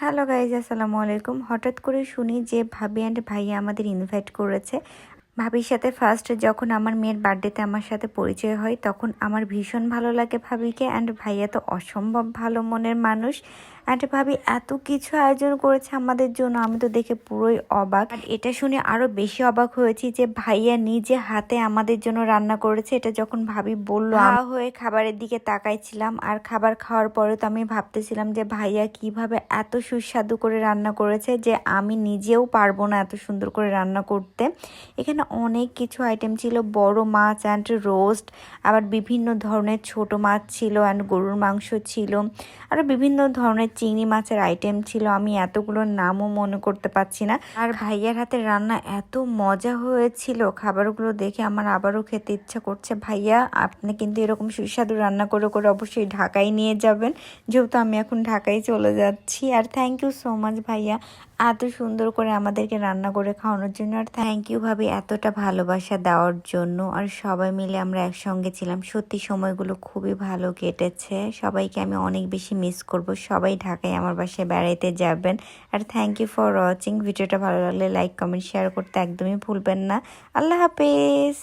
Hello guys আসসালামু আলাইকুম হঠাৎ করে শুনি যে ভাবি অ্যান্ড ভাইয়া আমাদের ইনভাইট করেছে। ভাবির সাথে ফার্স্ট যখন আমার মেয়ের বার্থডেতে আমার সাথে পরিচয় হয়, তখন আমার ভীষণ ভালো লাগে ভাবিকে অ্যান্ড ভাইয়া তো অসম্ভব ভালো মনের মানুষ অ্যান্ড ভাবি এত কিছু আয়োজন করেছে আমাদের জন্য, আমি তো দেখে পুরোই অবাক। আর এটা শুনে আরও বেশি অবাক হয়েছি যে ভাইয়া নিজে হাতে আমাদের জন্য রান্না করেছে, এটা যখন ভাবি বলল হা হয়ে খাবারের দিকে তাকাইছিলাম আর খাবার খাওয়ার পরে তো আমি ভাবতেছিলাম যে ভাইয়া কীভাবে এত সুস্বাদু করে রান্না করেছে যে আমি নিজেও পারব না এত সুন্দর করে রান্না করতে। এখানে অনেক কিছু আইটেম ছিল। বড় মাছ অ্যান্ড রোস্ট আবার বিভিন্ন ধরনের ছোট মাছ ছিল অ্যান্ড গরুর মাংস ছিল। আরও বিভিন্ন ধরনের চিংড়ি মাছের আইটেম ছিল। আমি এতগুলোর নামও মনে করতে পারছি না। আর ভাইয়ার হাতে রান্না এত মজা হয়েছিল। খাবারগুলো দেখে আমার আবারও খেতে ইচ্ছা করছে। ভাইয়া, আপনি কিন্তু এরকম সুস্বাদু রান্না করে করে অবশ্যই ঢাকায় নিয়ে যাবেন। যেহেতু আমি এখন ঢাকায় চলে যাচ্ছি। আর থ্যাংক ইউ সো মাচ ভাইয়া। এত সুন্দর করে আমাদেরকে রান্না করে খাওয়ানোর জন্য। আর থ্যাংক ইউ ভাবি এতটা ভালোবাসা দেওয়ার জন্য আর সবাই মিলে আমরা একসঙ্গে ছিলাম। সত্যি সময়গুলো খুবই ভালো কেটেছে। সবাইকে আমি অনেক বেশি মিস করব। সবাই ঢাকায় আমার বাসায় বেড়াইতে যাবেন। আর থ্যাংক ইউ ফর ওয়াচিং ভিডিওটা ভালো লাগলে লাইক কমেন্ট শেয়ার করতে একদমই ভুলবেন না। আল্লাহ হাফেজ!